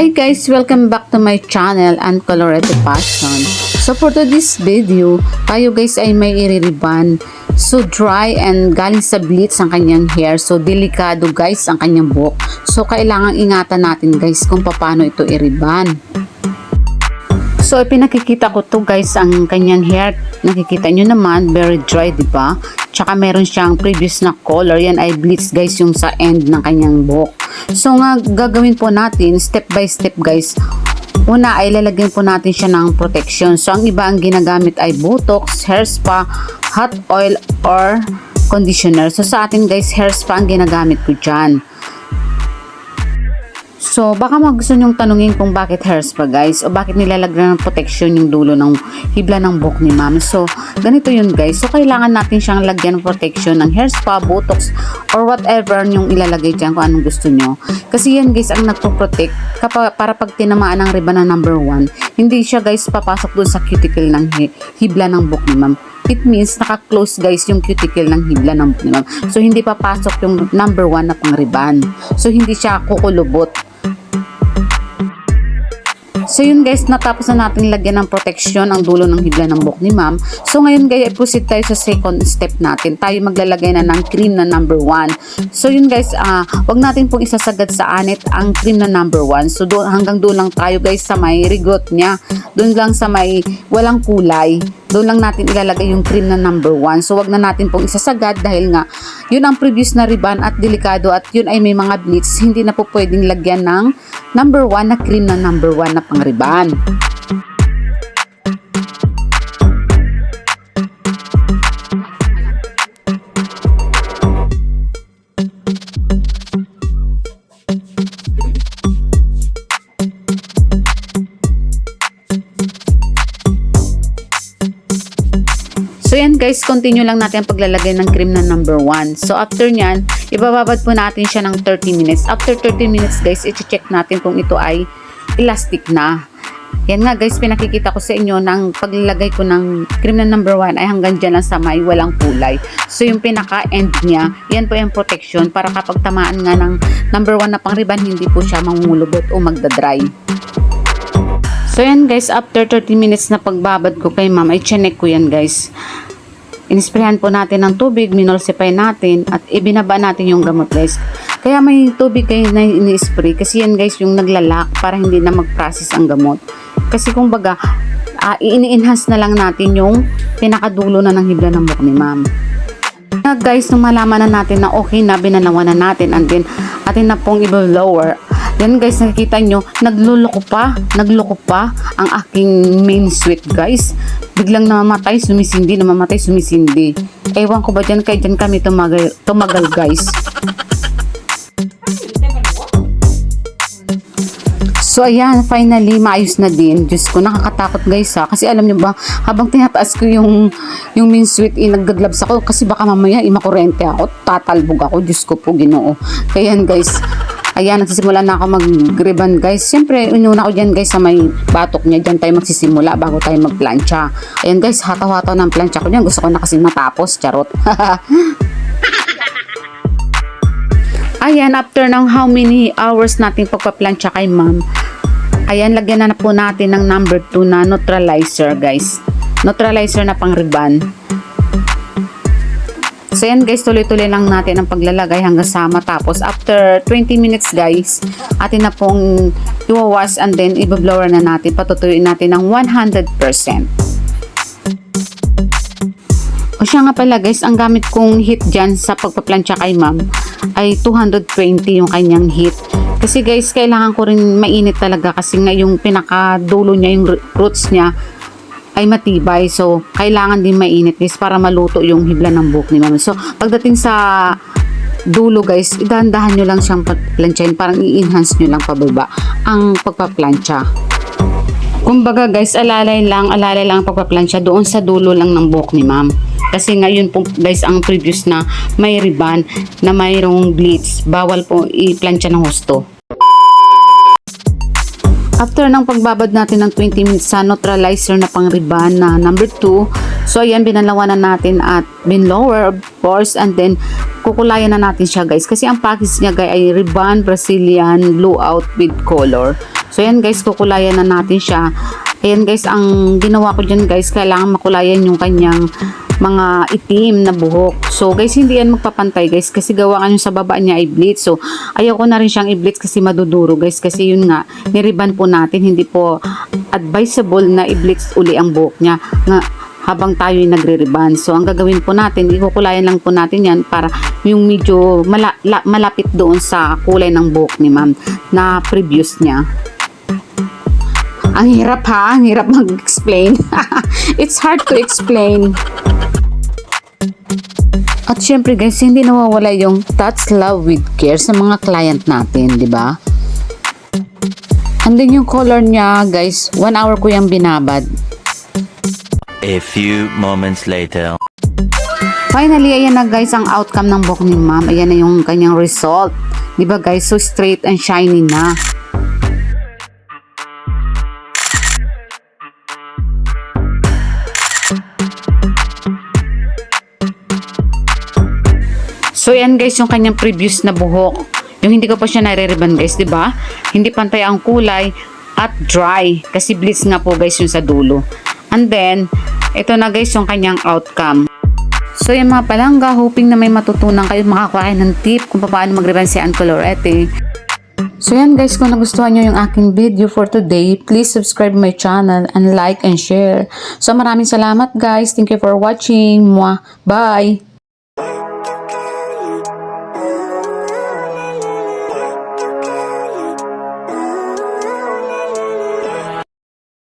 Hi guys! Welcome back to my channel and Colorado Passion. So for today's video, tayo guys ay may iririban. So dry and galing sa bleach ang kanyang hair. So delikado guys ang kanyang buhok. So kailangan ingatan natin guys kung paano ito iriban. So pinakikita ko to guys ang kanyang hair. Nakikita nyo naman very dry ba? Tsaka meron siyang previous na color. Yan ay bleach guys yung sa end ng kanyang buhok. So nga gagawin po natin step by step guys. Una ay lalagyan po natin siya ng protection. So ang iba ang ginagamit ay botox, hair spa, hot oil or conditioner. So sa atin guys hair spa ang ginagamit ko dyan. So, baka mag gusto tanungin kung bakit hair spa guys o bakit nilalagyan ng protection yung dulo ng hibla ng buhok ni ma'am. So, ganito yun guys. So, kailangan natin siyang lagyan ng protection ng hair spa, botox, or whatever yung ilalagay dyan kung anong gusto nyo. Kasi yan guys ang nagpo-protect kapag, para pag tinamaan ng riba ng number 1, hindi siya guys papasok dun sa cuticle ng hi- hibla ng buhok ni ma'am. It means naka-close guys yung cuticle ng hibla ng ni ma'am. So, hindi papasok yung number 1 na pangriban. So, hindi siya kukulubot. So yun guys, natapos na natin lagyan ng protection ang dulo ng hibla ng buhok ni ma'am. So ngayon guys, proceed tayo sa second step natin. Tayo maglalagay na ng cream na number 1. So yun guys, ah wag natin pong isasagad sa anit ang cream na number 1. So doon, hanggang doon lang tayo guys sa may rigot niya. Doon lang sa may walang kulay. Doon lang natin ilalagay yung cream na number 1. So wag na natin pong isasagad dahil nga yun ang previous na riban at delikado at yun ay may mga bleach. Hindi na po pwedeng lagyan ng number 1 na cream na number 1 na pangriban. So guys, continue lang natin ang paglalagay ng cream na number 1. So after nyan, ibababad po natin siya ng 30 minutes. After 30 minutes guys, i-check natin kung ito ay elastic na. Yan nga guys, pinakikita ko sa inyo ng paglalagay ko ng cream na number 1 ay hanggang dyan lang sa may walang kulay. So yung pinaka-end niya, yan po yung protection para kapag tamaan nga ng number 1 na pangriban, hindi po siya mangulubot o magdadry. So yan guys, after 30 minutes na pagbabad ko kay ma'am, chinek ko yan guys. Inisprehan po natin ng tubig, minulsify natin, at ibinaba natin yung gamot guys. Kaya may tubig kayo na ini-spray kasi yan guys yung naglalak para hindi na mag-process ang gamot. Kasi kung baga, uh, ini-enhance na lang natin yung pinakadulo na ng hibla ng buhok ni ma'am. Na guys, nung malaman na natin na okay na, binanawan na natin, and then atin na pong i-lower. Yan guys, nakikita nyo, nagluloko pa, nagloko pa ang aking main sweet guys. Biglang namamatay, sumisindi, namamatay, sumisindi. Ewan ko ba dyan, kaya dyan kami tumagal, tumagal guys. So ayan, finally maayos na din. Diyos ko, nakakatakot guys ha. Kasi alam nyo ba, habang tinataas ko yung, yung min sweet, eh, naggadlabs ako. Kasi baka mamaya, imakurente ako, tatalbog ako. Diyos ko po, ginoo. Kaya guys, ayan, nagsisimula na ako mag-ribbon guys. Siyempre, ununa ko dyan guys sa may batok niya. Dyan tayo magsisimula bago tayo magplancha. Ayan guys, hataw-hataw ng plancha ko dyan. Gusto ko na kasi matapos, charot. Ayan, after ng how many hours nating pagpaplansya kay ma'am, ayan, lagyan na, na po natin ng number 2 na neutralizer, guys. Neutralizer na pang riban. So, yan guys, tuloy-tuloy lang natin ang paglalagay hanggang sa matapos. After 20 minutes, guys, atin na pong iwawas and then ibablower na natin. Patutuyuin natin ng 100%. O siya nga pala guys, ang gamit kong heat dyan sa pagpaplansya kay ma'am ay 220 yung kanyang heat. Kasi guys, kailangan ko rin mainit talaga kasi nga yung pinakadulo niya, yung roots niya ay matibay. So, kailangan din mainit guys para maluto yung hibla ng buhok ni ma'am. So, pagdating sa dulo guys, idandahan nyo lang siyang pagplansyahin. Parang i-enhance nyo lang pababa ang pagpaplansya. Kumbaga guys, alalay lang, alalay lang ang pagpaplansya doon sa dulo lang ng buhok ni ma'am. Kasi ngayon po guys, ang previous na may riban na mayroong bleach, bawal po i-plansya ng husto. After ng pagbabad natin ng 20 minutes sa neutralizer na pang riban na number 2, So, ayan, binalawanan natin at binlower, of course, and then, kukulayan na natin siya, guys. Kasi ang package niya, guys, ay ribbon Brazilian blue out with color. So, ayan, guys, kukulayan na natin siya. Ayan, guys, ang ginawa ko dyan, guys, kailangan makulayan yung kanyang mga itim na buhok. So, guys, hindi yan magpapantay, guys, kasi gawa yung sa baba niya ay bleach. So, ayaw ko na rin siyang i-bleach kasi maduduro, guys, kasi yun nga, niriban po natin, hindi po advisable na i-bleach uli ang buhok niya. Nga, habang tayo ay nagre-riban. So, ang gagawin po natin, ikukulayan lang po natin yan para yung medyo mala- la- malapit doon sa kulay ng buhok ni ma'am na previous niya. Ang hirap ha, ang hirap mag-explain. It's hard to explain. At syempre guys, hindi nawawala yung touch love with care sa mga client natin, di ba? And then yung color niya, guys, one hour ko yung binabad. A few moments later. Finally, ayan na guys ang outcome ng buhok ni ma'am. Ayan na yung kanyang result. Di ba guys, so straight and shiny na. So yan guys yung kanyang previous na buhok. Yung hindi ko pa siya nare-ribbon guys, 'di ba? Hindi pantay ang kulay at dry kasi bleach nga po guys yung sa dulo. And then, ito na guys yung kanyang outcome. So yung mga palangga, hoping na may matutunan kayo makakuha ng tip kung paano mag-ribbon si Ann Colorete. So yan guys, kung nagustuhan nyo yung aking video for today, please subscribe my channel and like and share. So maraming salamat guys. Thank you for watching. Mwah. Bye!